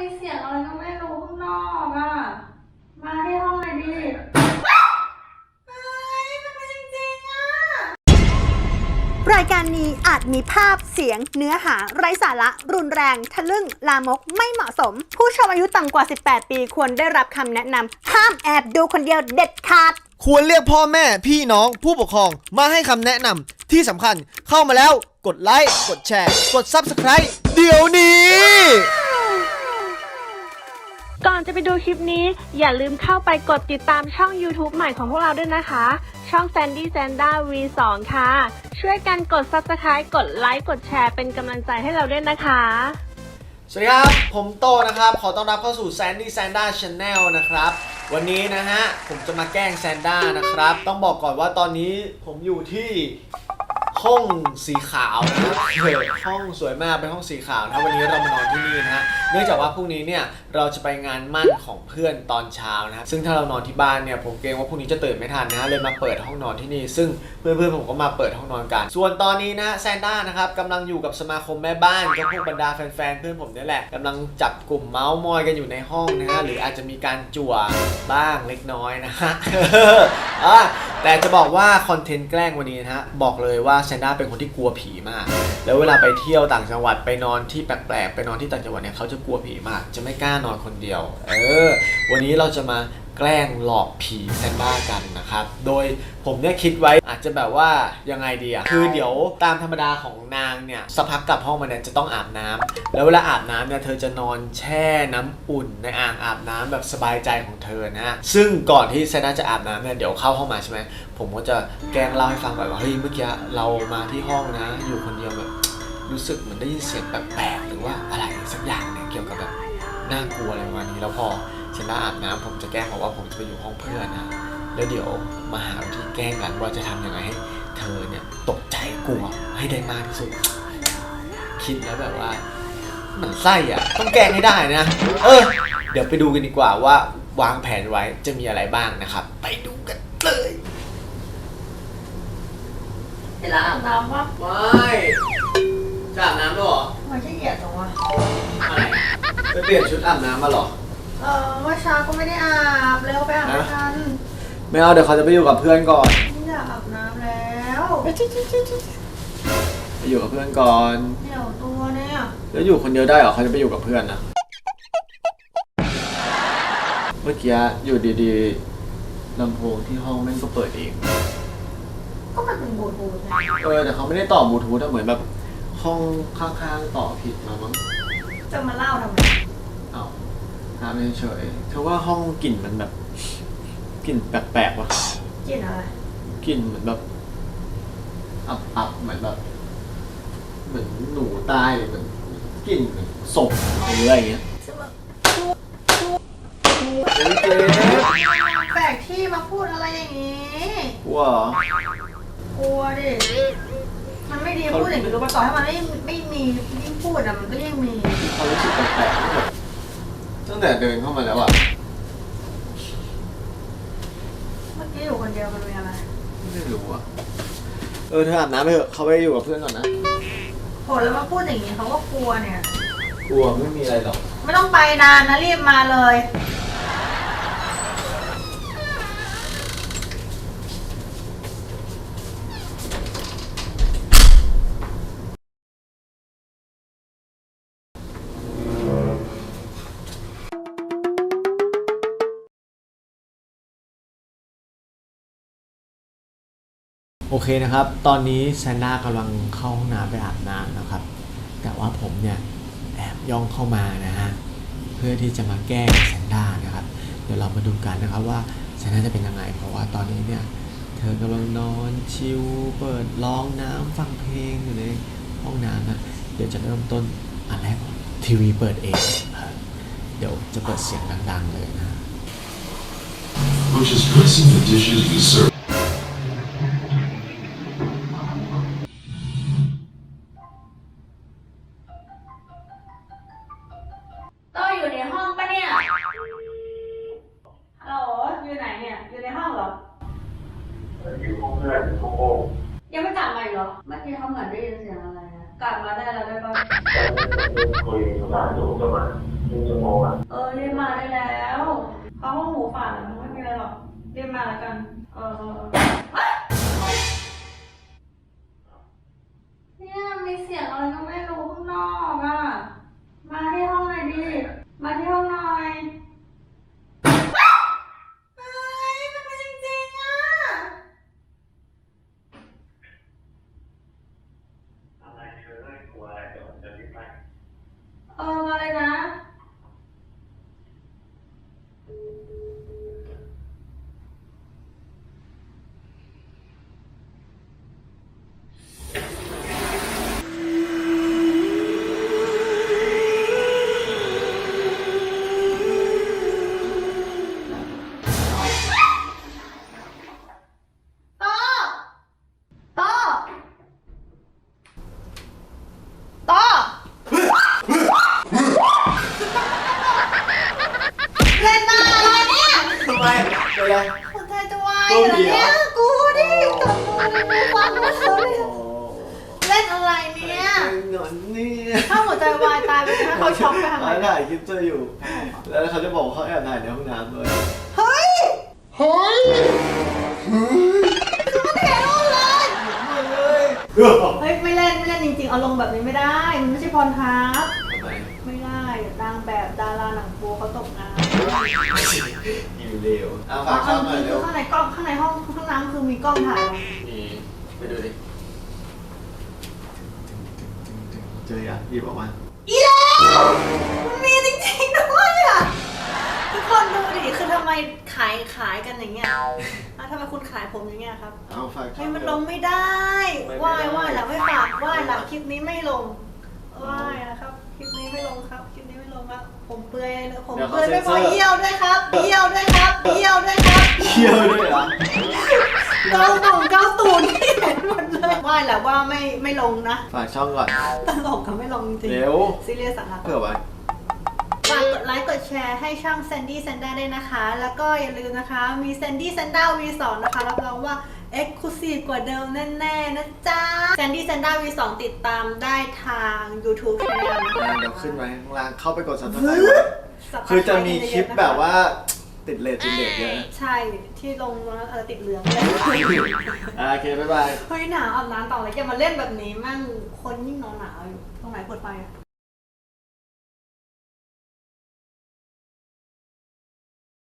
มีเสียงอะไรก็ไม่รู้ข้างนอกอะ มาที่ห้องหน่อยดิเฮ้ยมันเป็นจริงอะรายการนี้อาจมีภาพเสียงเนื้อหาไร้สาระ รุนแรง ทะลึ่ง ลามกไม่เหมาะสม ผู้ชมอายุต่ำกว่า 18 ปีควรได้รับคำแนะนำห้ามแอบดูคนเดียวเด็ดขาด ควรเรียกพ่อแม่พี่น้องผู้ปกครองมาให้คำแนะนำที่สำคัญเข้ามาแล้วกดไลค์ กดแชร์ กด Subscribe เดี๋ยวนี้ ก่อนจะไปดูคลิปนี้ อย่าลืมเข้าไปกดติดตามช่อง YouTube ใหม่ของพวกเราด้วยนะคะ ช่อง Sandy Sanda V2 ค่ะ ช่วยกันกด Subscribe กดไลค์กดแชร์เป็นกำลังใจให้เราด้วยนะคะ สวัสดีครับ ผมโตนะครับ ขอต้อนรับเข้าสู่ Sandy Sanda Channel นะครับ วันนี้นะฮะ ผมจะมาแกล้งแซนด้านะครับ ต้องบอกก่อนว่าตอนนี้ผมอยู่ที่ ห้องสีขาวนะครับเฮ้ยห้องสวยมากเป็นห้องสีขาวนะวันนี้เรามานอนที่นี่นะฮะเนื่องจากว่าพรุ่งนี้เนี่ยเราจะไปงานมั่นของเพื่อนตอนเช้านะครับซึ่งถ้าเรานอนที่บ้านเนี่ยผมเกรงว่าพรุ่งนี้จะตื่นไม่ทันนะฮะเลยมาเปิดห้องนอนที่นี่ ซึ่งเพื่อนๆผมก็มาเปิดห้องนอนกัน ส่วนตอนนี้นะแซนด้านะครับกำลังอยู่กับสมาคมแม่บ้านก็พวกบรรดาแฟนๆเพื่อนผมเนี่ยแหละกำลังจับกลุ่มเมาส์มอยกันอยู่ในห้องนะฮะหรืออาจจะมีการจั่วบ้างเล็กน้อยนะฮะ แต่จะบอกว่าคอนเทนต์แกล้งวันนี้นะฮะบอกเลยว่าแซนด้าเป็นคนที่กลัวผีมาก แล้วเวลาไปเที่ยวต่างจังหวัดไปนอนที่แปลกๆไปนอนที่ต่างจังหวัดเนี่ยเขาจะกลัวผีมาก จะไม่กล้านอนคนเดียว เออ วันนี้เราจะมา แกล้งหลอกผีแซนด้ากันนะครับ โดยผมเนี่ยคิดไว้อาจจะแบบว่ายังไงดีอะคือเดี๋ยวตามธรรมดาของนางเนี่ยสักพักกลับห้องมาเนี่ยจะต้องอาบน้ำแล้วเวลาอาบน้ำเนี่ยเธอจะนอนแช่น้ำอุ่นในอ่างอาบน้ำแบบสบายใจของเธอนะ ซึ่งก่อนที่แซนด้าจะอาบน้ำเนี่ยเดี๋ยวเข้าห้องมาใช่ไหมผมก็จะแกล้งเล่าให้ฟังก่อนว่าเฮ้ยเมื่อกี้เรามาที่ห้องนะ อยู่คนเดียวแบบรู้สึกเหมือนได้ยินเสียงแปลกๆหรือว่าอะไรสักอย่างเนี่ยเกี่ยวกับแบบน่ากลัวอะไรประมาณนี้แล้วพอ ฉันได้อาบน้ำผมจะแกล้งบอกว่าผมจะไปอยู่ห้องเพื่อนนะแล้วเดี๋ยวมาหาวิธีแกล้งกันว่าจะทำยังไงให้เธอเนี่ยตกใจกลัวให้ได้มากที่สุด คิดแล้วแบบว่าหมันไส้อะต้องแกล้งให้ได้นะ เออ เดี๋ยวไปดูกันดีกว่าว่าวางแผนไว้จะมีอะไรบ้างนะครับ ไปดูกันเลยเวลาอาบน้ำว่าไม่จะอาบน้ำด้วยเหรอทำไมขี้เกียจจังวะอะไรไปเปลี่ยนชุดอาบน้ำมาเหรอ เออเมื่อเช้าก็ไม่ได้อาบเร็วไปอาบไม่ทันไม่เอาเดี๋ยวเขาจะไปอยู่กับเพื่อนก่อนไม่อยากอาบน้ำแล้วไปอยู่กับเพื่อนก่อนเดี๋ยวตัวเนี่ยแล้วอยู่คนเดียวได้เหรอเขาจะไปอยู่กับเพื่อนนะเมื่อกี้อยู่ดีๆลำโพงที่ห้องแม่งก็เปิดเองก็มันเป็นบลูทูธไงเออแต่เขาไม่ได้ต่อบลูทูธอะเหมือนแบบห้องข้างๆต่อผิดมามั้งจะมาเล่าทำไมเอ้า ถามเฉยๆเธอว่าห้องกลิ่นมันแบบกลิ่นแปลกๆวะกินอะไรกลิ่นเหมือนแบบ อับๆเหมือนแบบ เหมือนหนูตายหรือเหมือนกลิ่นเหมือนศพหรืออะไรอย่างเงี้ยเจ๊เจ๊แปลกที่มาพูดอะไรอย่างนี้ กลัวเหรอกลัวดิ มันไม่ดีพูดอย่างนี้รู้ป่ะต่อให้มันไม่ไม่มียิ่งพูดอะมันก็ยิ่งมี เขารู้สึกแปลกๆแบบ ตั้งแต่เดินเข้ามาแล้วอะเมื่อกี้อยู่คนเดียวมันมีอะไรไม่รู้อะเออเธออาบน้ำไปเถอะเขาไปอยู่กับเพื่อนก่อนนะโหแล้วมาพูดอย่างนี้เขาก็กลัวเนี่ย กลัวไม่มีอะไรหรอก ไม่ต้องไปนานนะรีบมาเลย โอเคนะครับ ตอนนี้แซนด้ากำลังเข้าห้องน้ำไปอาบน้ำนะครับ แต่ว่าผมเนี่ยแอบย่องเข้ามานะฮะ เพื่อที่จะมาแก้งแซนด้านะครับ เดี๋ยวเรามาดูกันนะครับว่าแซนด้าจะเป็นยังไง เพราะว่าตอนนี้เนี่ยเธอกำลังนอนชิลเปิดร้องน้ำฟังเพลงอยู่ในห้องน้ำนะ เดี๋ยวจะเริ่มต้นอันแรกทีวีเปิดเอง เดี๋ยวจะเปิดเสียงดังๆเลยนะ which is dressing the dishes we serve. พื่อนห้องโอ้ยังไม่กลับมาอีกเหรอ เมื่อกี้เขาเหมือนได้ยินเสียงอะไรนะกลับมาได้แล้วได้ปะคุยกับร้านอยู่ก็มาเออรีบมาได้แล้วเขาห้องหมูฝาดมันไม่มีอะไรหรอกรีบมาแล้วกัน เออ เนี่ยกูดิกับกูฟังมาแล้วเนี่ยเล่นอะไรเนี่ยหนอนนี่ถ้าหัวใจวายตายไปถ้าเขาช็อกไปทำไมเขาถ่ายคลิปเจออยู่ แล้วเขาจะบอกว่าเขาแอบถ่ายในห้องน้ำด้วยเฮ้ยเฮ้ยมันเห็นรูปเลยเฮ้ยเฮ้ยไม่เล่นไม่เล่นจริงๆเอาลงแบบนี้ไม่ได้ มันไม่ใช่พรทับางแบบดาราหนังโป๊เขาตกงานอยู่เร็วเอาฝากช่องหน่อยเร็วข้างในกล้องข้างในห้องข้างน้ำคือมีกล้องถ่ายไว้นี่ไปดูดิ เจอยังหยิบออกมาอีแล้วมันมีจริงๆด้วยอะทุกคนดูดิคือทำไมขายขายกันอย่างเงี้ยอะทำไมคุณขายผมอย่างเงี้ยครับ เอาฝากช่ให้องมันเร็ลวงไม่ได้ไม่ไหว้ได้ ไหว้แล้วไม่ฝากไหว้แล้วคลิปนี้ไม่ลงไหว้นะครับค ลิปนี้ไม่ลงครับคลิปนี้ไม่ลงครับ ผมเปลือยเลยผมเปลือยไม่พอเยี่ยวด้วยครับเยี่ยวด้วยครับเยี่ยวด้วยครับเที่ยวด้วยเหรอเกาตุ่นเกาตุ่นที่เห็นหมดเลยไหว้แล้วว่าไม่ไม่ลงนะฝากช่องก่อนตลกกับไม่ลงจริงเร็วซีเรียสสาระ เผื่อไว้ ฝากกดไลค์กดแชร์ให้ช่อง Sandy Sanda ด้วยนะคะ แล้วก็อย่าลืมนะคะ มี Sandy Sanda V2 นะคะ รับรองว่า Exclusive กว่าเดิมแน่ๆนะจ๊ะ Sandy Sanda V2 ติดตามได้ทาง YouTube Channel นะคะเดี๋ยวขึ้นไว้ข้างล่างเข้าไปกด subscribe ไว้คือจะมีคลิปแบบว่าติดเลทติดเลทเยอะนะใช่ ที่ลงแล้วเออติดเหลืองเลยอ่าโอเค บ๊ายบาย เฮ้ยหนาวอาบน้ำต่อเลยแกมาเล่นแบบนี้มั่งคนยิ่งหนาวหนาวๆอยู่ตรงไหนเปิดไฟอะ